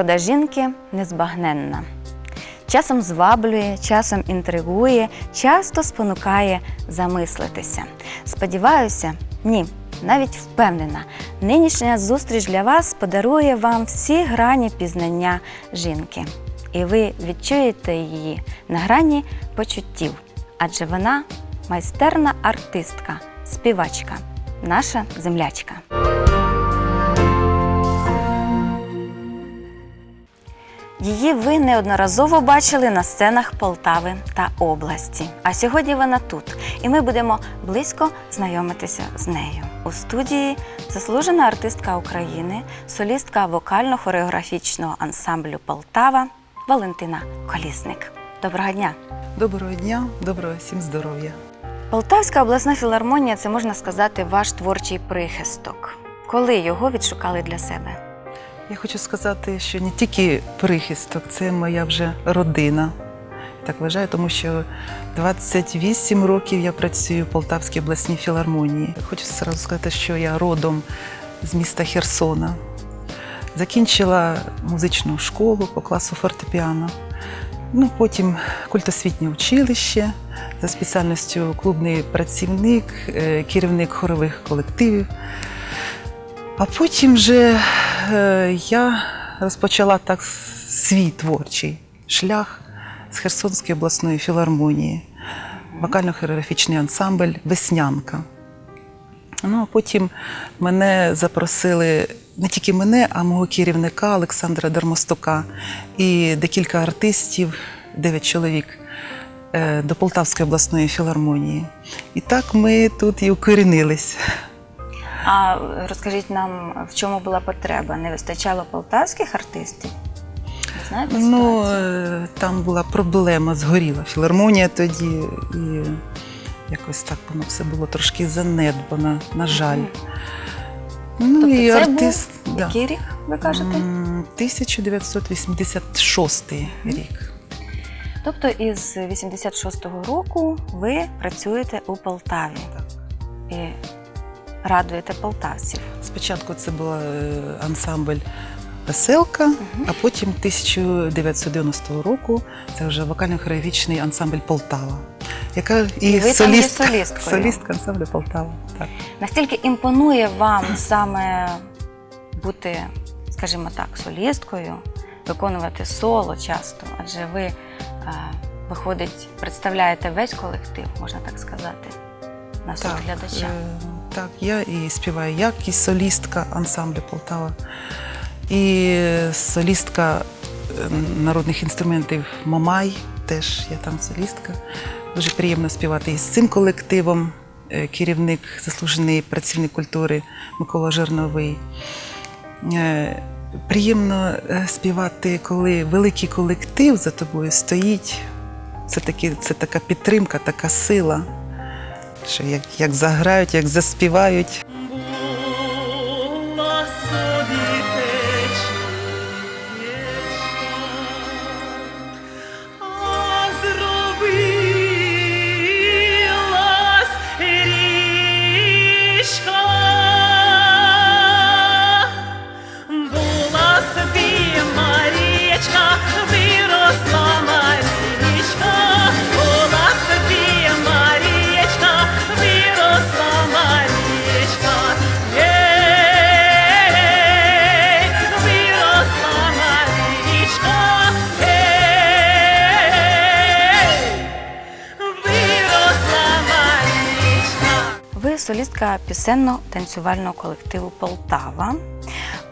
Природа жінки незбагненна. Часом зваблює, часом інтригує, часто спонукає замислитися. Сподіваюся, ні, навіть впевнена, нинішня зустріч для вас подарує вам всі грані пізнання жінки. І ви відчуєте її на грані почуттів, адже вона майстерна артистка, співачка, наша землячка. Її ви неодноразово бачили на сценах Полтави та області. А сьогодні вона тут, і ми будемо близько знайомитися з нею. У студії заслужена артистка України, солістка вокально-хореографічного ансамблю Полтава Валентина Колісник. Доброго дня! Доброго дня, доброго всім здоров'я. Полтавська обласна філармонія це можна сказати ваш творчий прихисток. Коли його відшукали для себе? Я хочу сказати, що не тільки прихисток, це моя вже родина. Так вважаю, тому що 28 років я працюю в Полтавській обласній філармонії. Хочу зразу сказати, що я родом з міста Херсона. Закінчила музичну школу по класу фортепіано. Ну, потім культосвітнє училище за спеціальністю клубний працівник, е, керівник хорових колективів. А потім вже е, я розпочала так свій творчий шлях з Херсонської обласної філармонії, вокально-хореографічний ансамбль Веснянка. Ну, а потім мене запросили не тільки мене, а мого керівника Олександра Дармостука і декілька артистів, дев'ять чоловік, е, до Полтавської обласної філармонії. І так ми тут і укорінились. А розкажіть нам, в чому була потреба? Не вистачало полтавських артистів? Ви знаєте Ну, ситуацію? е, там була проблема, згоріла філармонія тоді, і якось так воно все було трошки занедбано, на жаль. Мгм. Ну Тобто і це артист. був да. який рік, ви кажете? М, 1986 рік. Тобто із 86-го року ви працюєте у Полтаві і радуєте полтавців. Спочатку це був е, ансамбль Веселка, а потім 1990 року це вже вокально-хореографічний ансамбль Полтава. Яка і, І ви там є солістка, солісткою. солістка ансамблю Полтава. Так. Настільки імпонує вам саме бути, скажімо так, солісткою, виконувати соло часто, адже ви, е, виходить, представляєте весь колектив, можна так сказати, на суд глядача. Так, я і співаю як і солістка ансамблю Полтава, і солістка е, народних інструментів Мамай, теж я там солістка. Дуже приємно співати і з цим колективом. е, Керівник, заслужений працівник культури Микола Жирновий. Е, Приємно е, співати, коли великий колектив за тобою стоїть. Це, таки, це така підтримка, така сила що як, як заграють, як заспівають. Була а зробилась. Солістка пісенно-танцювального колективу Полтава.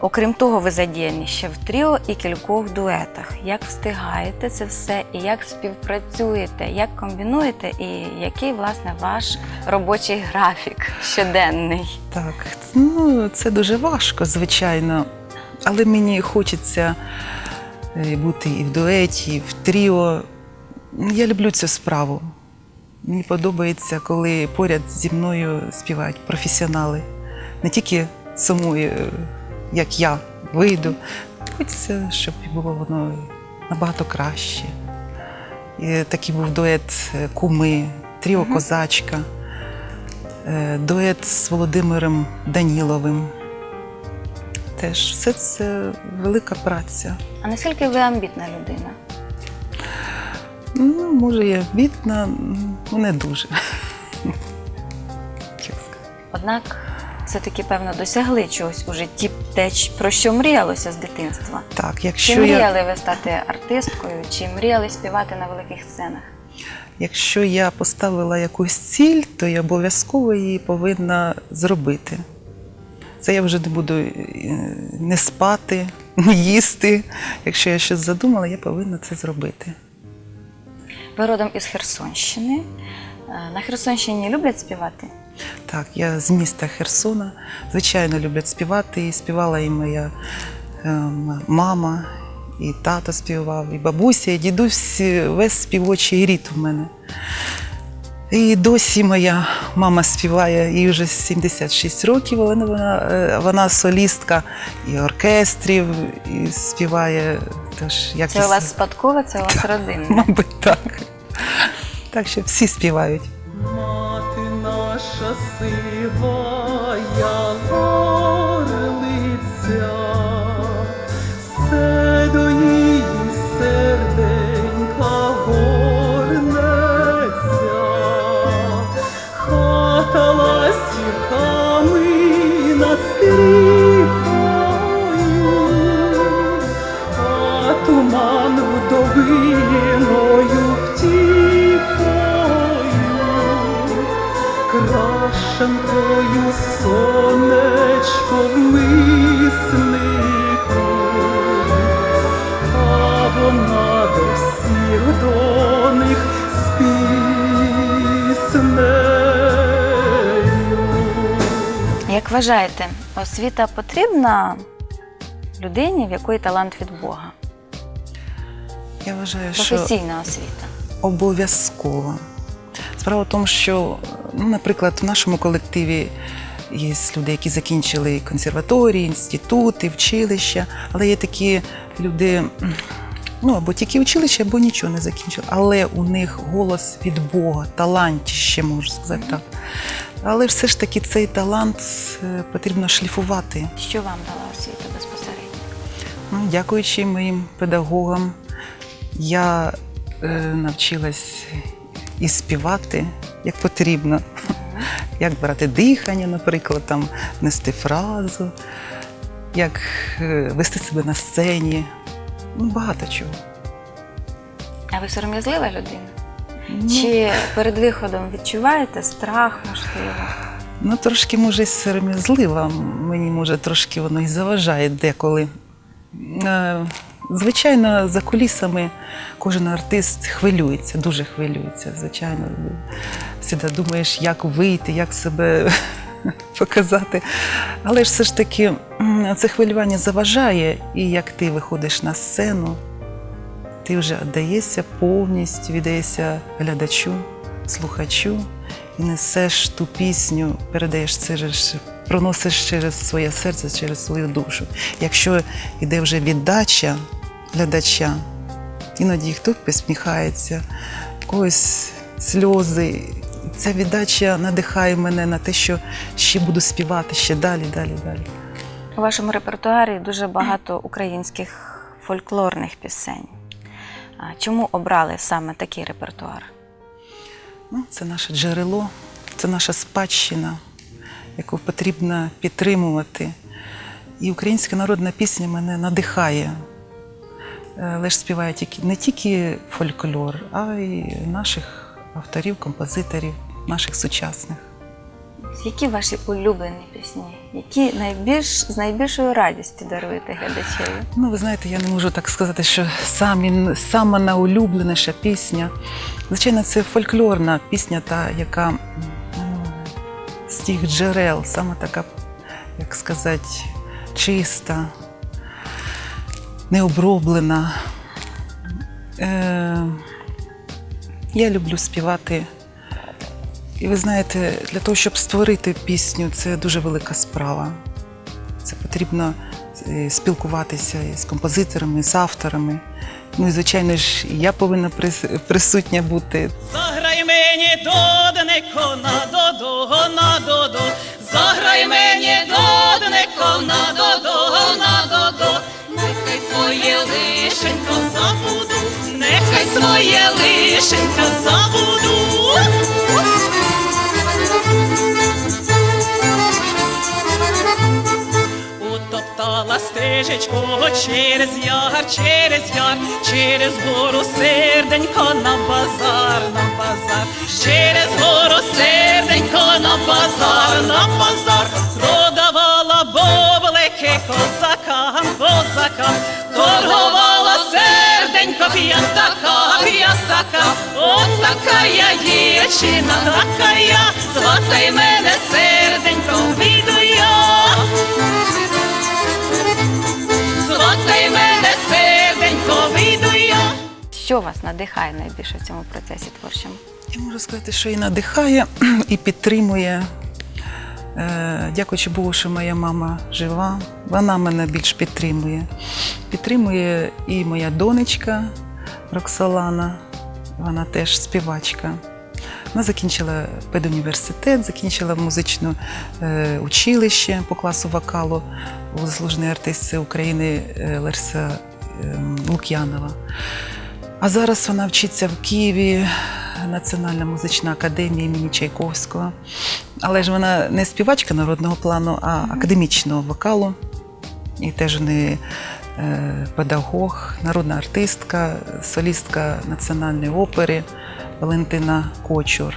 Окрім того, ви задіяні ще в тріо і кількох дуетах. Як встигаєте це все, і як співпрацюєте, як комбінуєте, і який власне ваш робочий графік щоденний? Так, ну це дуже важко, звичайно. Але мені хочеться е, бути і в дуеті, і в тріо. Я люблю цю справу. Мені подобається, коли поряд зі мною співають професіонали. Не тільки самої, е, як я вийду. Хочеться, щоб було воно набагато краще. І такий був дует е, куми, тріо козачка, е, дует з Володимиром Даніловим. теж все це велика праця. А наскільки ви амбітна людина? Ну, може, я бідна, ну не дуже. Сказати. Однак все-таки, певно, досягли чогось у житті, те, про що мріялося з дитинства. Так, Чи якщо я, мріяли ви стати артисткою, чи мріяли співати на великих сценах? якщо я поставила якусь ціль, то я обов'язково її повинна зробити. Це я вже не буду е, не спати, не їсти. Якщо я щось задумала, я повинна це зробити. Ви родом із Херсонщини. Е, На Херсонщині люблять співати? Так, я з міста Херсона. Звичайно, люблять співати. І співала і моя ем, мама, і тато співав, і бабуся, і дідусь, весь співочий рід у мене. І досі моя мама співає, їй вже 76 років, але вона, е, вона солістка і оркестрів, і співає. Тож, якісь... Це у вас спадкова, це у вас родина? Мабуть, так. Так що всі співають. Вважаєте, освіта потрібна людині, в якої талант від Бога? Я вважаю, що Професійна освіта. Обов'язково. Справа в тому, що, ну, наприклад, в нашому колективі є люди, які закінчили консерваторії, інститути, вчилища, але є такі люди, ну або тільки училище, або нічого не закінчили. Але у них голос від Бога, талантіще, можу сказати так. Але все ж таки цей талант е, потрібно шліфувати. Що вам дала освіта безпосередньо? Ну, дякуючи моїм педагогам, я е, навчилась і співати як потрібно, як брати дихання, наприклад, там, нести фразу, як е, вести себе на сцені. Багато чого. А ви сором'язлива людина? Ну, Чи перед виходом відчуваєте страх, можливо? Ну, трошки, може, сором'язлива. Мені, може, трошки воно і заважає деколи. Е, Звичайно, за кулісами кожен артист хвилюється, дуже хвилюється. Звичайно, завжди думаєш, як вийти, як себе показати. Але ж все ж таки це хвилювання заважає, і як ти виходиш на сцену, ти вже віддаєшся повністю, віддаєшся глядачу, слухачу і несеш ту пісню, передаєш через, проносиш через своє серце, через свою душу. Якщо йде вже віддача глядача, іноді хто посміхається, когось сльози. Ця віддача надихає мене на те, що ще буду співати ще далі, далі, далі. У вашому репертуарі дуже багато українських фольклорних пісень. Чому обрали саме такий репертуар? Ну, це наше джерело, це наша спадщина, яку потрібно підтримувати. І українська народна пісня мене надихає. Е, Але ж співає тільки, не тільки фольклор, а й наших авторів, композиторів, наших сучасних. Які ваші улюблені пісні? Які найбільш з найбільшою радістю даруєте глядачеві? Ну, ви знаєте, я не можу так сказати, що самі, сама найулюбленіша пісня. Звичайно, це фольклорна пісня, та, яка ну, з тих джерел, саме така, як сказати, чиста, необроблена. Е, я люблю співати. І ви знаєте, для того, щоб створити пісню, це дуже велика справа. Це потрібно е, спілкуватися з композиторами, з авторами. Ну і звичайно ж, я повинна присутня бути. Заграй мені доднико на доду, на доду, заграй мені доднико на доду, на доду, нехай своє лишенько забуду, нехай своє лишенько забуду. Стежечку через яр, через яр, через гору серденько на базар, на базар, через гору серденько на базар, на базар, продавала боблики козакам, козакам, торгувала серденько п'ятака, п'ятака, от така я дівчина, така я, звати мене серденько, вийду я. Звати мене серденько, вийду я. Що вас надихає найбільше в цьому процесі творчому? Я можу сказати, що і надихає, і підтримує. Е, Дякуючи Богу, що моя мама жива. Вона мене більш підтримує. Підтримує і моя донечка Роксолана, вона теж співачка. Вона закінчила педуніверситет, закінчила музичне е, училище по класу вокалу у заслуженої артистці України е, Лариса е, Лук'янова. А зараз вона вчиться в Києві, Національна музична академія імені Чайковського. Але ж вона не співачка народного плану, а академічного вокалу. І теж не е, педагог, народна артистка, солістка національної опери Валентина Кочур.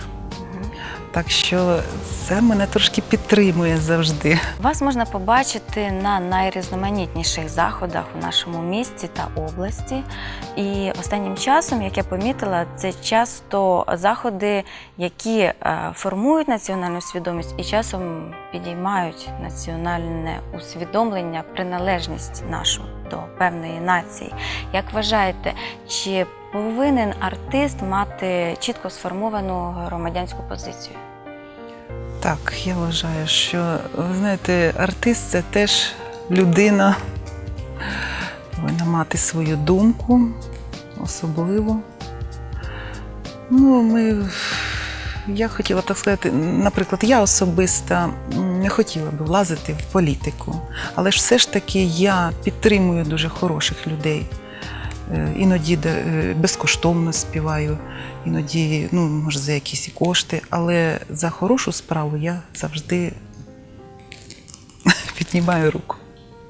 Так що це мене трошки підтримує завжди. Вас можна побачити на найрізноманітніших заходах у нашому місті та області. І останнім часом, як я помітила, це часто заходи, які е, формують національну свідомість і часом підіймають національне усвідомлення, приналежність нашу до певної нації. Як вважаєте, чи повинен артист мати чітко сформовану громадянську позицію? Так, я вважаю, що ви знаєте, артист це теж людина, повинна мати свою думку особливу. Ну, ми, я хотіла так сказати, наприклад, я особисто не хотіла би влазити в політику, але ж все ж таки я підтримую дуже хороших людей. Е, Іноді е, безкоштовно співаю, іноді, ну, може, за якісь кошти, але за хорошу справу я завжди піднімаю руку.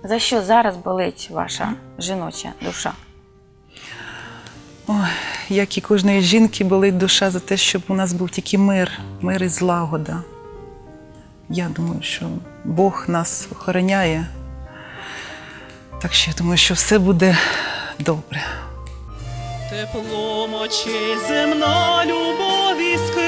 За що зараз болить ваша жіноча душа? Ой, як і кожної жінки болить душа за те, щоб у нас був тільки мир, мир і злагода. Я думаю, що Бог нас охороняє. Так що я думаю, що все буде добре. Теплом очей земна любов іскриться,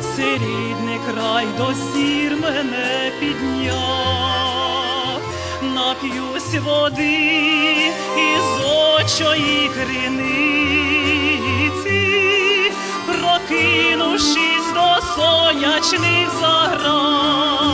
Все рідний край до сір мене підняв, нап'юсь води із очої криниці, прокинувшись до сонячних заграв.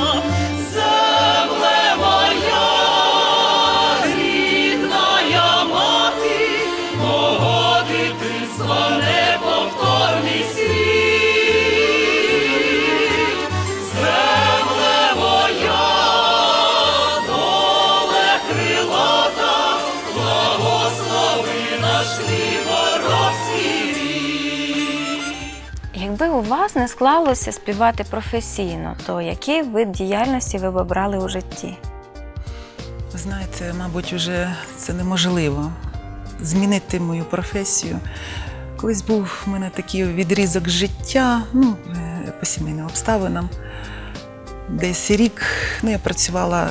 Не склалося співати професійно, то який вид діяльності ви б обрали у житті? Знаєте, мабуть, вже це неможливо змінити мою професію. Колись був в мене такий відрізок життя, ну, е, по сімейним обставинам. Десь рік ну, я працювала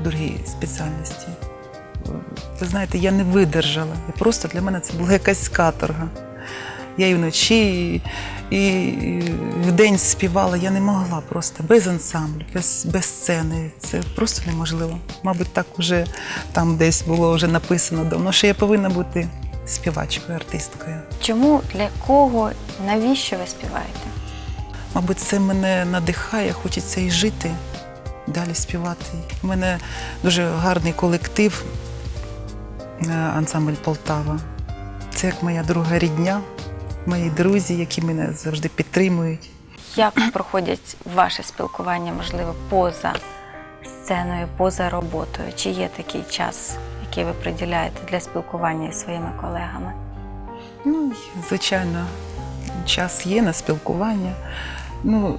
в другій спеціальності. Ви знаєте, я не видержала. Просто для мене це була якась каторга. Я і вночі, і вдень співала. Я не могла просто без ансамблю, без, без сцени. Це просто неможливо. Мабуть, так уже там десь було вже написано давно, що я повинна бути співачкою, артисткою. Чому, для кого, навіщо ви співаєте? Мабуть, це мене надихає, хочеться і жити, далі співати. У мене дуже гарний колектив, е, ансамбль Полтава. Це як моя друга рідня, мої друзі, які мене завжди підтримують. Як проходять ваше спілкування, можливо, поза сценою, поза роботою? Чи є такий час, який ви приділяєте для спілкування із своїми колегами? Ну, звичайно, час є на спілкування. Ну,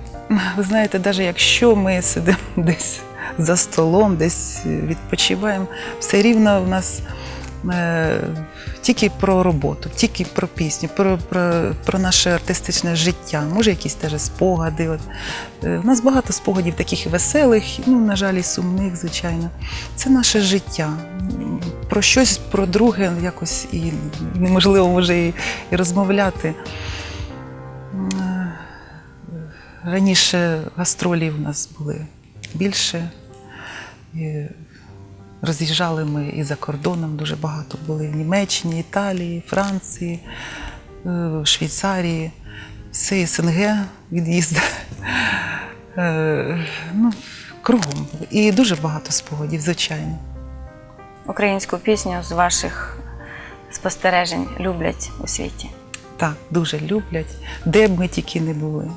ви знаєте, навіть якщо ми сидимо десь за столом, десь відпочиваємо, все рівно в нас тільки про роботу, тільки про пісню, про, про, про наше артистичне життя, може, якісь теж спогади. От. Е, У нас багато спогадів таких веселих, ну, на жаль, і сумних, звичайно. Це наше життя. Про щось, про друге якось і неможливо може і, і розмовляти. Е, Раніше гастролі у нас були більше. Роз'їжджали ми і за кордоном дуже багато були в Німеччині, Італії, Франції, е, Швейцарії, все СНГ від'їзди. Е, Ну, кругом. І дуже багато спогадів, звичайно. Українську пісню з ваших спостережень люблять у світі. Так, дуже люблять, де б ми тільки не були.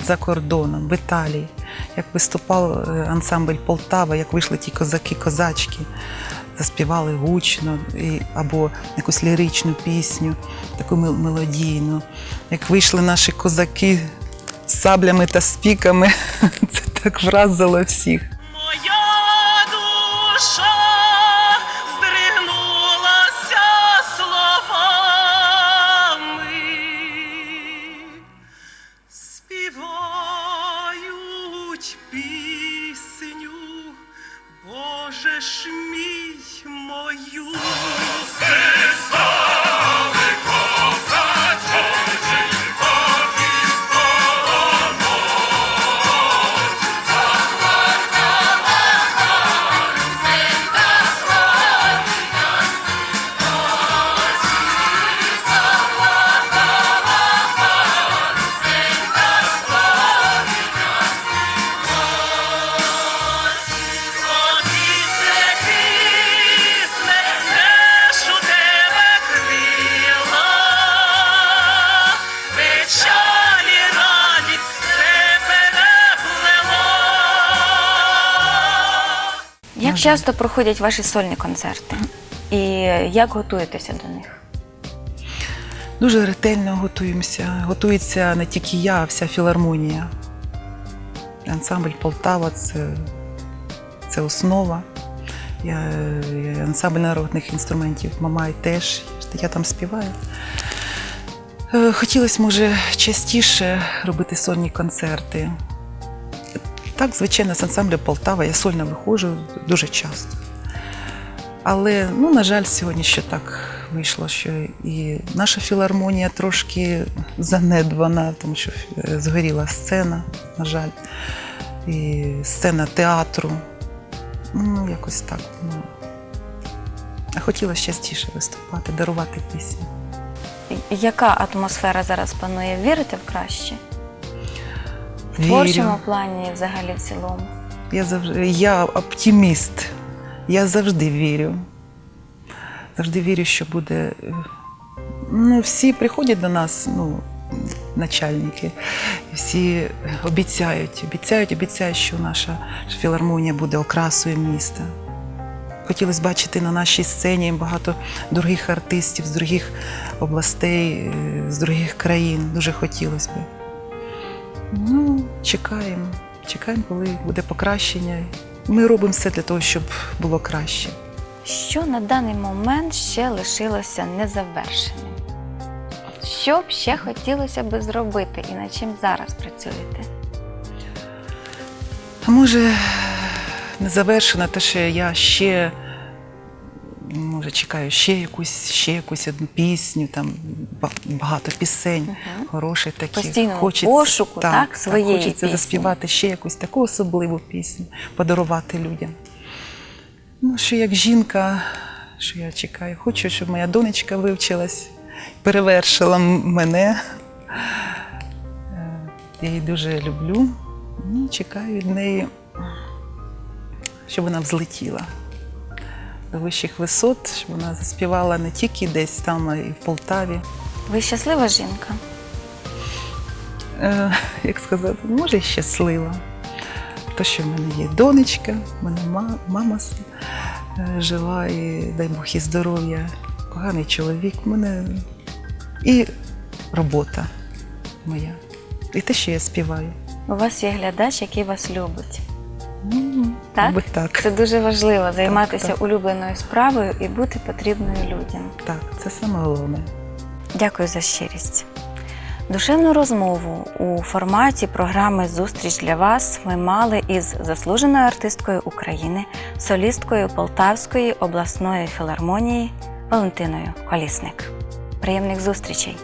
За кордоном, в Італії, як виступав е, ансамбль Полтава, як вийшли ті козаки-козачки, заспівали гучно і, або якусь ліричну пісню, таку мел- мелодійну. Як вийшли наші козаки з саблями та спіками, це так вразило всіх. Часто проходять ваші сольні концерти? І як готуєтеся до них? Дуже ретельно готуємося. Готується не тільки я, а вся філармонія. Ансамбль Полтава це, це основа. Я, ансамбль народних інструментів Мамай теж. Я там співаю. Е, Хотілося, може, частіше робити сольні концерти. Так, звичайно, з ансамблю Полтава я сольно виходжу дуже часто. Але, ну, на жаль, сьогодні ще так вийшло, що і наша філармонія трошки занедбана, тому що е, згоріла сцена, на жаль, і сцена театру. Ну, якось так. Ну. А хотіла частіше виступати, дарувати пісні. Яка атмосфера зараз панує? Вірите в краще? В творчому плані, і взагалі в цілому. Я завжди я оптиміст. Я завжди вірю. Завжди вірю, що буде. е, Ну, всі приходять до нас, ну, начальники, всі обіцяють, обіцяють, обіцяють, що наша філармонія буде окрасою міста. Хотілося бачити на нашій сцені багато других артистів з других областей, е, з других країн. Дуже хотілося б. Ну, чекаємо. Чекаємо, коли буде покращення. Ми робимо все для того, щоб було краще. Що на даний момент ще лишилося незавершеним? Що б ще хотілося би зробити і над чим зараз працюєте? А може, не завершено те, що я ще може, чекаю ще якусь, ще якусь одну пісню, там багато пісень, Мгм. хороших таких. Постійному пошуку, так, своєї Хочеться пісні. заспівати ще якусь таку особливу пісню, подарувати людям. Ну, що як жінка, що я чекаю, хочу, щоб моя донечка вивчилась, перевершила мене. Е, Я її дуже люблю. Ну, чекаю від неї, щоб вона взлетіла вищих висот, щоб вона заспівала не тільки десь там, а і в Полтаві. Ви щаслива жінка? Е, як сказати, може, і щаслива. То, що в мене є донечка, в мене ма- мама, с- е, жила, і дай Бог і здоров'я, поганий чоловік. У мене і робота моя. І те, що я співаю. У вас є глядач, який вас любить. Так? мабуть, так. Це дуже важливо займатися так. улюбленою справою і бути потрібною людям. Так, це саме головне. Дякую за щирість. Душевну розмову у форматі програми Зустріч для вас ми мали із заслуженою артисткою України, солісткою Полтавської обласної філармонії Валентиною Колісник. Приємних зустрічей!